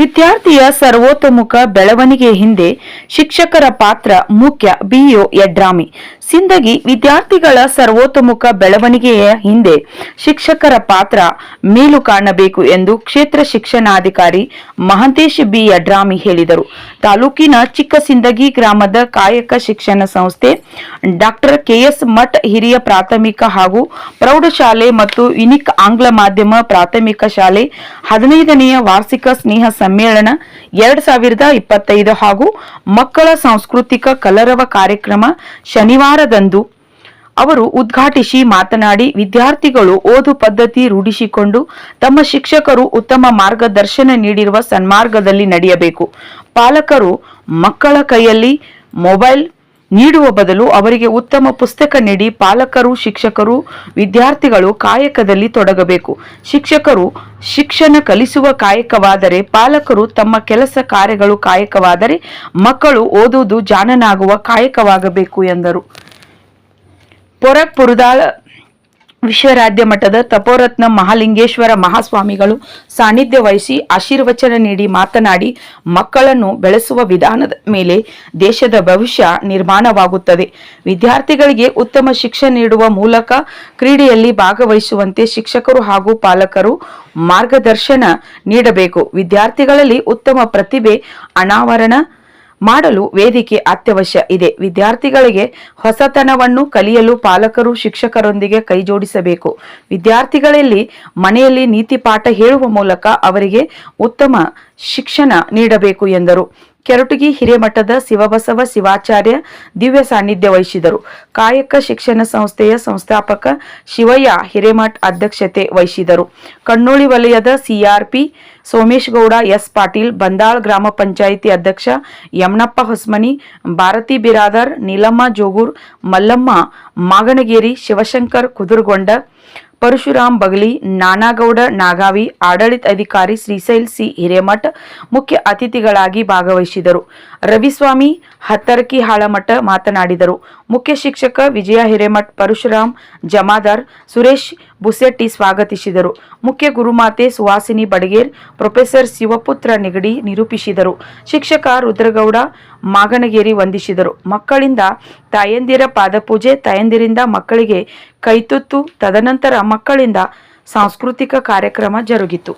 ವಿದ್ಯಾರ್ಥಿಯ ಸರ್ವೋತ್ತಮುಖ ಬೆಳವಣಿಗೆ ಹಿಂದೆ ಶಿಕ್ಷಕರ ಪಾತ್ರ ಮುಖ್ಯ ಬಿಒ ಯಡ್ರಾಮಿ ಸಿಂದಗಿ ವಿದ್ಯಾರ್ಥಿಗಳ ಸರ್ವೋತ್ತಮುಖ ಬೆಳವಣಿಗೆಯ ಹಿಂದೆ ಶಿಕ್ಷಕರ ಪಾತ್ರ ಮೇಲು ಕಾಣಬೇಕು ಎಂದು ಕ್ಷೇತ್ರ ಶಿಕ್ಷಣಾಧಿಕಾರಿ ಮಹಂತೇಶ್ ಬಿ ಯಡ್ರಾಮಿ ಹೇಳಿದರು. ತಾಲೂಕಿನ ಚಿಕ್ಕ ಸಿಂದಗಿ ಗ್ರಾಮದ ಕಾಯಕ ಶಿಕ್ಷಣ ಸಂಸ್ಥೆ ಡಾಕ್ಟರ್ ಕೆಎಸ್ ಮಠ್ ಹಿರಿಯ ಪ್ರಾಥಮಿಕ ಹಾಗೂ ಪ್ರೌಢಶಾಲೆ ಮತ್ತು ಯುನಿಕ್ ಆಂಗ್ಲ ಮಾಧ್ಯಮ ಪ್ರಾಥಮಿಕ ಶಾಲೆ ಹದಿನೈದನೆಯ ವಾರ್ಷಿಕ ಸ್ನೇಹ ಸಮ್ಮೇಳನ ಎರಡ್ ಸಾವಿರದ ಇಪ್ಪತ್ತೈದು ಹಾಗೂ ಮಕ್ಕಳ ಸಾಂಸ್ಕೃತಿಕ ಕಲರವ ಕಾರ್ಯಕ್ರಮ ಶನಿವಾರದಂದು ಅವರು ಉದ್ಘಾಟಿಸಿ ಮಾತನಾಡಿ ವಿದ್ಯಾರ್ಥಿಗಳು ಓದು ಪದ್ಧತಿ ರೂಢಿಸಿಕೊಂಡು ತಮ್ಮ ಶಿಕ್ಷಕರು ಉತ್ತಮ ಮಾರ್ಗದರ್ಶನ ನೀಡಿರುವ ಸನ್ಮಾರ್ಗದಲ್ಲಿ ನಡೆಯಬೇಕು. ಪಾಲಕರು ಮಕ್ಕಳ ಕೈಯಲ್ಲಿ ಮೊಬೈಲ್ ನೀಡುವ ಬದಲು ಅವರಿಗೆ ಉತ್ತಮ ಪುಸ್ತಕ ನೀಡಿ ಪಾಲಕರು, ಶಿಕ್ಷಕರು, ವಿದ್ಯಾರ್ಥಿಗಳು ಕಾಯಕದಲ್ಲಿ ತೊಡಗಬೇಕು. ಶಿಕ್ಷಕರು ಶಿಕ್ಷಣ ಕಲಿಸುವ ಕಾಯಕವಾದರೆ, ಪಾಲಕರು ತಮ್ಮ ಕೆಲಸ ಕಾರ್ಯಗಳು ಕಾಯಕವಾದರೆ, ಮಕ್ಕಳು ಓದುವುದು ಜಾಣನಾಗುವ ಕಾಯಕವಾಗಬೇಕು ಎಂದರು. ಪೊರಕ್ ಪುರದಾಳ ವಿಶ್ವರಾಧ್ಯ ಮಠದ ತಪೋರತ್ನ ಮಹಾಲಿಂಗೇಶ್ವರ ಮಹಾಸ್ವಾಮಿಗಳು ಸಾನ್ನಿಧ್ಯ ವಹಿಸಿ ಆಶೀರ್ವಚನ ನೀಡಿ ಮಾತನಾಡಿ ಮಕ್ಕಳನ್ನು ಬೆಳೆಸುವ ವಿಧಾನದ ಮೇಲೆ ದೇಶದ ಭವಿಷ್ಯ ನಿರ್ಮಾಣವಾಗುತ್ತದೆ. ವಿದ್ಯಾರ್ಥಿಗಳಿಗೆ ಉತ್ತಮ ಶಿಕ್ಷಣ ನೀಡುವ ಮೂಲಕ ಕ್ರೀಡೆಯಲ್ಲಿ ಭಾಗವಹಿಸುವಂತೆ ಶಿಕ್ಷಕರು ಹಾಗೂ ಪಾಲಕರು ಮಾರ್ಗದರ್ಶನ ನೀಡಬೇಕು. ವಿದ್ಯಾರ್ಥಿಗಳಲ್ಲಿ ಉತ್ತಮ ಪ್ರತಿಭೆ, ಅನಾವರಣ ಮಾಡಲು ವೇದಿಕೆ ಅತ್ಯವಶ್ಯ ಇದೆ. ವಿದ್ಯಾರ್ಥಿಗಳಿಗೆ ಹೊಸತನವನ್ನು ಕಲಿಯಲು ಪಾಲಕರು, ಶಿಕ್ಷಕರೊಂದಿಗೆ ಕೈಜೋಡಿಸಬೇಕು. ವಿದ್ಯಾರ್ಥಿಗಳಲ್ಲಿ ಮನೆಯಲ್ಲಿ ನೀತಿ ಪಾಠ ಹೇಳುವ ಮೂಲಕ ಅವರಿಗೆ ಉತ್ತಮ ಶಿಕ್ಷಣ ನೀಡಬೇಕು ಎಂದರು. ಕೆರಟಗಿ ಹಿರೇಮಠದ ಶಿವಬಸವ ಶಿವಾಚಾರ್ಯ ದಿವ್ಯ ಸಾನ್ನಿಧ್ಯ ವಹಿಸಿದರು. ಕಾಯಕ ಶಿಕ್ಷಣ ಸಂಸ್ಥೆಯ ಸಂಸ್ಥಾಪಕ ಶಿವಯ್ಯ ಹಿರೇಮಠ ಅಧ್ಯಕ್ಷತೆ ವಹಿಸಿದರು. ಕಣ್ಣೋಳಿ ವಲಯದ ಸಿಆರ್ಪಿ ಸೋಮೇಶ್ ಗೌಡ ಎಸ್ ಪಾಟೀಲ್, ಬಂದಾಳ್ ಗ್ರಾಮ ಪಂಚಾಯಿತಿ ಅಧ್ಯಕ್ಷ ಯಮನಪ್ಪ ಹೊಸ್ಮನಿ, ಭಾರತಿ ಬಿರಾದರ್, ನೀಲಮ್ಮ ಜೋಗೂರ್, ಮಲ್ಲಮ್ಮ ಮಾಗಣಗೇರಿ ಶಿವಶಂಕರ್ ಕುದುರ್ಗೊಂಡ ಪರಶುರಾಮ್ ಬಗಲಿ, ನಾನಾಗೌಡ, ನಾಗಾವಿ, ಆಡಳಿತ ಅಧಿಕಾರಿ ಶ್ರೀಶೈಲ್ ಸಿ. ಹಿರೇಮಠ ಮುಖ್ಯ ಅತಿಥಿಗಳಾಗಿ ಭಾಗವಹಿಸಿದರು. ರವಿಸ್ವಾಮಿ ಹತ್ತರಕಿ ಹಾಳಮಠ ಮಾತನಾಡಿದರು. ಮುಖ್ಯ ಶಿಕ್ಷಕ ವಿಜಯ ಹಿರೇಮಠ್ ಪರಶುರಾಮ್ ಜಮಾದಾರ್, ಸುರೇಶ್ ಬುಸೆಟ್ಟಿ ಸ್ವಾಗತಿಸಿದರು. ಮುಖ್ಯ ಗುರುಮಾತೆ ಸುವಾಸಿನಿ ಬಡಗೇರ್, ಪ್ರೊಫೆಸರ್ ಶಿವಪುತ್ರ ನೆಗಡಿ ನಿರೂಪಿಸಿದರು. ಶಿಕ್ಷಕ ರುದ್ರಗೌಡ ಮಾಗಣಗೇರಿ ವಂದಿಸಿದರು. ಮಕ್ಕಳಿಂದ ತಾಯಂದಿರ ಪಾದಪೂಜೆ, ತಾಯಂದಿರಿಂದ ಮಕ್ಕಳಿಗೆ ಕೈತುತ್ತು, ತದನಂತರ ಮಕ್ಕಳಿಂದ ಸಾಂಸ್ಕೃತಿಕ ಕಾರ್ಯಕ್ರಮ ಜರುಗಿತು.